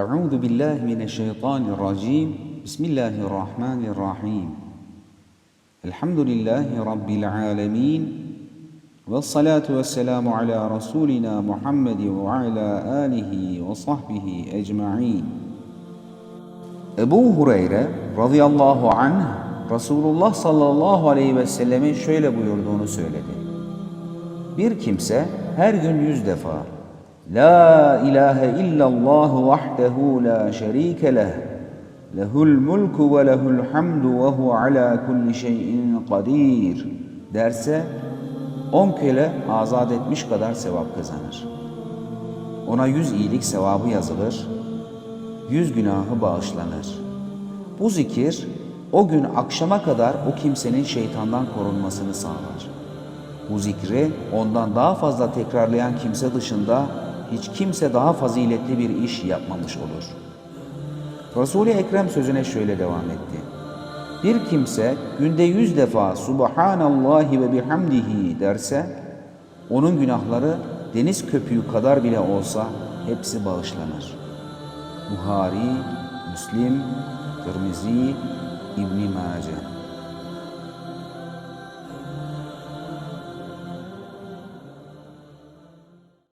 Euzu billahi mineşşeytanirracim. Bismillahirrahmanirrahim. Elhamdülillahi rabbil alamin. Ve salatu ve selamu ala Resulina Muhammed ve ala alihi ve sahbihi ecma'in. Ebu Hureyre radıyallahu anh Resulullah sallallahu aleyhi ve sellemin şöyle buyurduğunu söyledi. Bir kimse her gün yüz defa La ilahe illallah vahdehu la şerike leh Lehul mulku ve lehul hamdu ve hu ala kulli şeyin kadir derse on köle azat etmiş kadar sevap kazanır. Ona yüz iyilik sevabı yazılır, yüz günahı bağışlanır. Bu zikir o gün akşama kadar o kimsenin şeytandan korunmasını sağlar. Bu zikri ondan daha fazla tekrarlayan kimse dışında hiç kimse daha faziletli bir iş yapmamış olur. Resul-i Ekrem sözüne şöyle devam etti. Bir kimse günde yüz defa Subhanallahi ve bihamdihi derse, onun günahları deniz köpüğü kadar bile olsa hepsi bağışlanır. Buhari, Müslim, Tirmizi, İbn Mace.